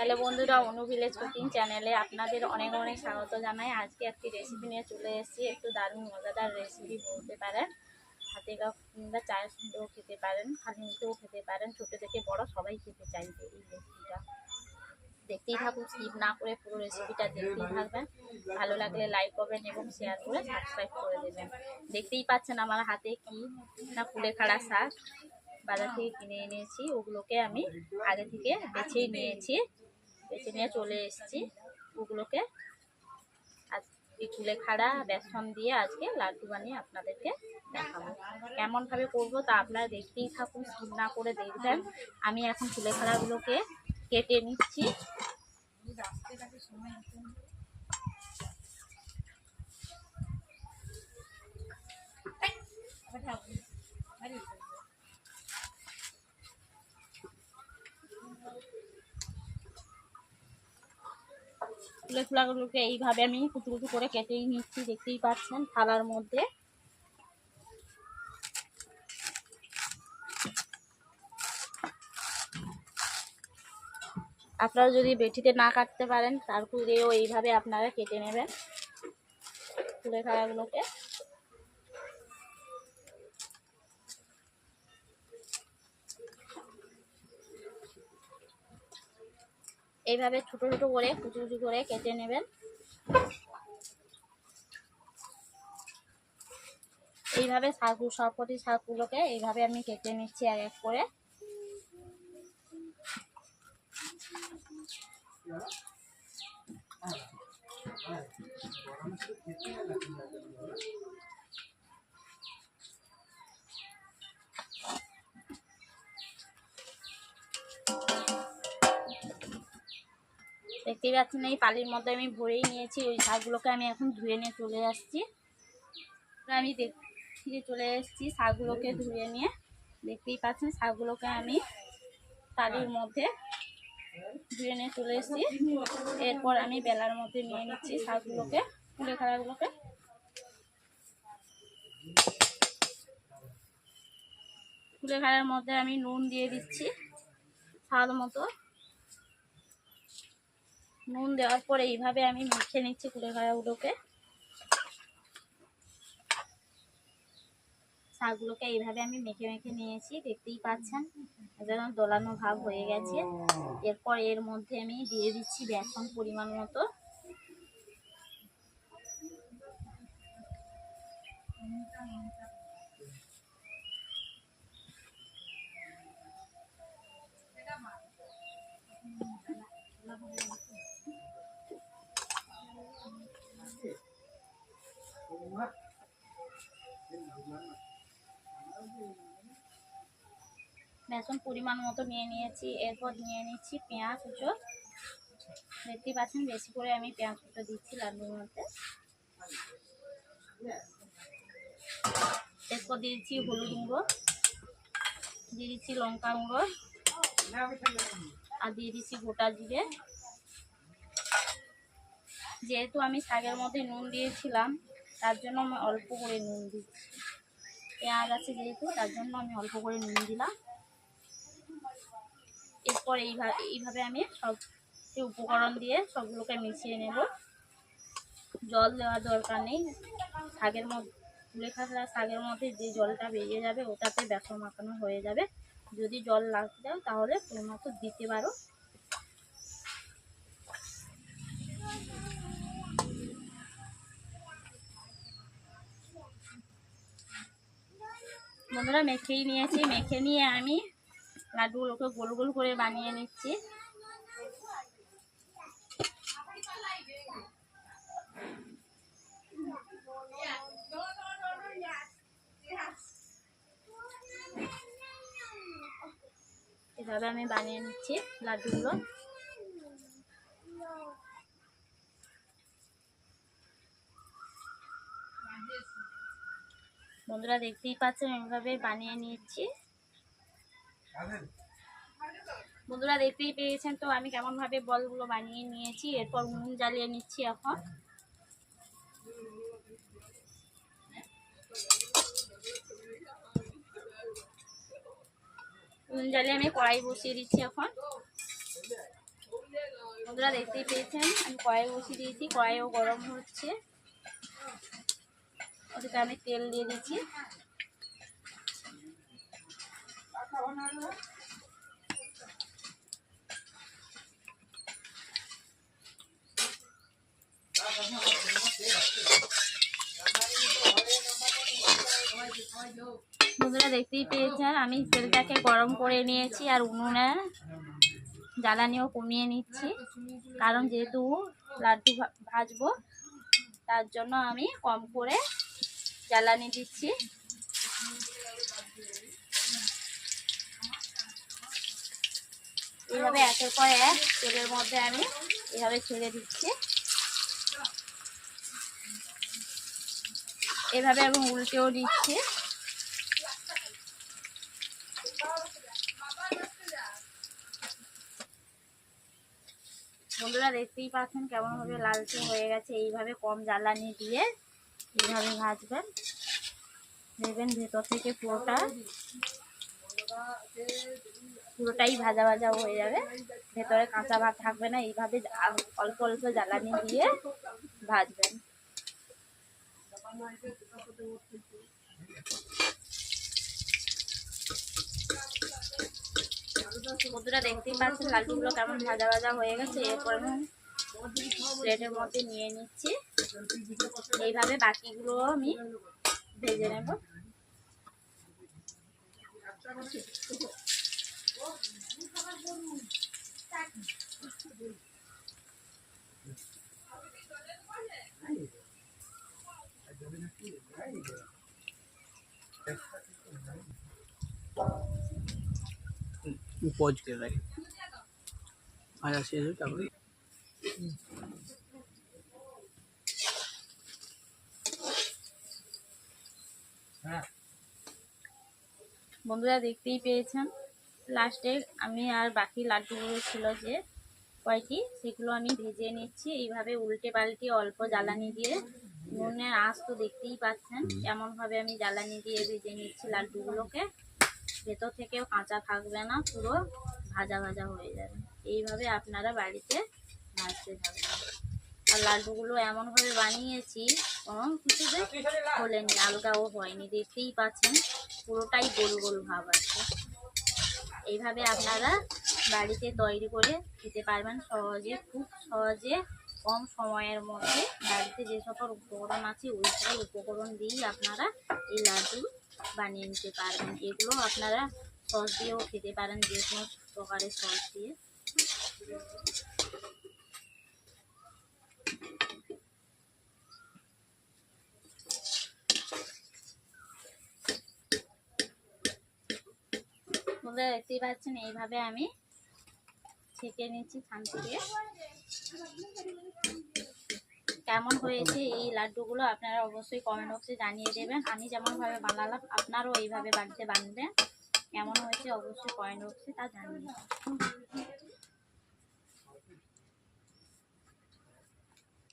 তাহলে বন্ধুরা অনু village cooking চ্যানেলে আপনাদের অনেক অনেক স্বাগত জানাই। আজকে একটি রেসিপি নিয়ে চলে এসেছি। একটু দারুণ মজাদার রেসিপি বলতে পারেন। হাতে কিংবা চায়ের সঙ্গেও খেতে পারেন খালি মুখেও খেতে পারেন। ছোটো থেকে বড় সবাই খেতে চাইবে এই রেসিপিটা দেখতেই থাকুন স্কিপ না করে পুরো রেসিপিটা দেখতেই থাকবেন। ভালো লাগলে লাইক করবেন এবং শেয়ার করে সাবস্ক্রাইব করে দেবেন। দেখতেই পাচ্ছেন আমার হাতে কি না কুলেখাড়া শাক। বাজার থেকে কিনে এনেছি। ওগুলোকে আমি আগে থেকে বেছেই নিয়েছি। বেছে নিয়ে চলে এসেছি ওগুলোকে আজ এই কুলেখাড়া বেসন দিয়ে আজকে লাড্ডু বানিয়ে আপনাদেরকে দেখাবো। কেমনভাবে করব তা আপনারা দেখতেই থাকুন, স্কিপ না করে দেখবেন। আমি এখন চুলে খাড়াগুলোকে কেটে নিচ্ছি। ফুলে ফুলাগুলোকে এইভাবে আমি কুচু কুচু করে কেটেই নিচ্ছি, দেখতেই পাচ্ছেন থালার মধ্যে। আপনারা যদি বেটিতে না কাটতে পারেন, তার কুড়েও এইভাবে আপনারা কেটে নেবেন ফুলের খাড়াগুলোকে এইভাবে ছোট ছোট করে, কুচু কুচু করে কেটে নেবেন। এইভাবে শাক সবকটি শাকগুলোকে এইভাবে আমি কেটে নিচ্ছি এক এক করে। দেখতেই পাচ্ছেন, এই পালির মধ্যে আমি ভরেই নিয়েছি ওই শাকগুলোকে আমি এখন ধুয়ে নিয়ে চলে আসছি। আমি দেখতে চলে এসেছি শাকগুলোকে ধুয়ে নিয়ে। দেখতেই পাচ্ছেন, শাকগুলোকে আমি তালির মধ্যে ধুয়ে নিয়ে চলে এসেছি। এরপর আমি বেলার মধ্যে নিয়ে নিচ্ছি শাকগুলোকে, ফুলে খাড়াগুলোকে ফুলে খাড়ার মধ্যে আমি নুন দিয়ে দিচ্ছি, স্বাদ মতো। নুন দেওয়ার পরে এইভাবে আমি মেখে নিচ্ছি কুলেখাড়াগুলোকে শাকগুলোকে এইভাবে আমি মেখে মেখে নিয়েছি, দেখতেই পাচ্ছেন। যেন দোলানো ভাব হয়ে গেছে। এরপর এর মধ্যে আমি দিয়ে দিচ্ছি বেসন পরিমাণ মতো। বেসন পরিমাণ মতো নিয়ে নিয়েছি। এরপর নিয়ে নিচ্ছি পেঁয়াজ কুচো দেখতেই পাচ্ছেন, বেশি করে আমি পেঁয়াজ কুচো দিচ্ছি লাড্ডুর মধ্যে। এরপর দিয়েছি হলুদ গুঁড়ো, দিয়ে দিচ্ছি লঙ্কা গুঁড়ো, আর দিয়ে দিচ্ছি গোটা জিরে। যেহেতু আমি শাকের মধ্যে নুন দিয়েছিলাম, তার জন্য আমি অল্প করে নুন দিচ্ছি। পেঁয়াজ আছে যেহেতু, তার জন্য আমি অল্প করে নুন দিলাম। এরপর এইভাবে এইভাবে আমি সব উপকরণ দিয়ে সবগুলোকে মিশিয়ে নেব। জল দেওয়ার দরকার নেই। শাকের মধ্যে লেখা শাকের মধ্যে যে জলটা বেরিয়ে যাবে ওটাতে বেসন মাখানো হয়ে যাবে। যদি জল লাগতে দাও তাহলে মতো দিতে পারো। বন্ধুরা, মেখেই নিয়েছি। মেখে নিয়ে আমি লাড্ডুগুলোকে গোল গোল করে বানিয়ে নিচ্ছি। এভাবে আমি বানিয়ে নিচ্ছি লাড্ডুগুলো। বন্ধুরা দেখতেই পাচ্ছেন এভাবে বানিয়ে নিচ্ছি। বন্ধুরা দেখতেই পেয়েছেন তো, আমি কেমন ভাবে বলগুলো বানিয়ে নিয়েছি, এরপর উনুন জ্বালিয়ে নিচ্ছি এখন। উনুন জ্বালিয়ে আমি কড়াই বসিয়ে দিচ্ছি এখন। বন্ধুরা দেখতেই পেয়েছেন, আমি কড়াই বসিয়ে দিয়েছি, কড়াইও গরম হচ্ছে। ওদিকে আমি তেল দিয়ে দিচ্ছি। বন্ধুরা দেখতেই পেয়েছেন, আমি তেলটাকে গরম করে নিয়েছি আর উনুনে জ্বালানিও কমিয়ে নিচ্ছি। কারণ যেহেতু লাড্ডু ভাজবো, তার জন্য আমি কম করে জ্বালানি দিচ্ছি। এইভাবে একের পর এক তেলের মধ্যে আমি এভাবে ছেড়ে দিচ্ছি। এভাবে এবং উল্টেও দিচ্ছি। বন্ধুরা, দেখতেই পাচ্ছেন কেমন ভাবে লালচে হয়ে গেছে। এইভাবে কম জ্বালানি দিয়ে এইভাবে ভাজবেন। দেখবেন ভেতর থেকে পুরোটা, পুরোটাই ভাজা ভাজা হয়ে যাবে। ভেতরে কাঁচা ভাত থাকবে না। এইভাবে অল্প অল্প জ্বালানি দিয়ে ভাজবেন। বন্ধুরা দেখতেই পাচ্ছেন লাড্ডুগুলো কেমন ভাজা ভাজা হয়ে গেছে। এরপর আমি প্লেটের মধ্যে নিয়ে নিচ্ছি। এইভাবে বাকিগুলো আমি ভেজে নেব। পজ করে রাখি তারপরে বন্ধুরা দেখতেই পেয়েছেন, লাস্টে আমি আর বাকি লাড্ডুগুলো ছিল যে কয়টি, সেগুলো আমি ভেজে নিচ্ছি। এইভাবে উল্টে পাল্টে অল্প জ্বালানি দিয়ে নুনের আঁচ তো দেখতেই পাচ্ছেন। কেমনভাবে আমি জ্বালানি দিয়ে ভেজে নিচ্ছি লাড্ডুগুলোকে। ভেতর থেকেও কাঁচা থাকবে না পুরো ভাজা ভাজা হয়ে যাবে। এইভাবে আপনারা বাড়িতে ভাজতে থাকবেন। আর লাড্ডুগুলো এমনভাবে বানিয়েছি কোনো কিছুতে খোলেনি আলগাও হয়নি দেখতেই পাচ্ছেন পুরোটাই গোল গোল ভাব আছে। এইভাবে আপনারা বাড়িতে তৈরি করে খেতে পারবেন সহজে খুব সহজে কম সময়ের মধ্যে বাড়িতে যে সকল উপকরণ আছে, ওই সকল উপকরণ দিয়েই আপনারা এই লাড্ডু বানিয়ে নিতে পারবেন। এগুলো আপনারা সস দিয়েও খেতে পারেন, যে কোনো প্রকারের সস দিয়ে। দেখতেই পাচ্ছেন, এইভাবে আমি ছেঁকে নিচ্ছি খান থেকে। কেমন হয়েছে, এই লাড্ডুগুলো আপনারা অবশ্যই কমেন্ট বক্সে জানিয়ে দেবেন আমি যেমনভাবে বানালাম, আপনারাও এইভাবে বাড়িতে বানবেন কেমন হয়েছে অবশ্যই কমেন্ট বক্সে তা জানিয়ে।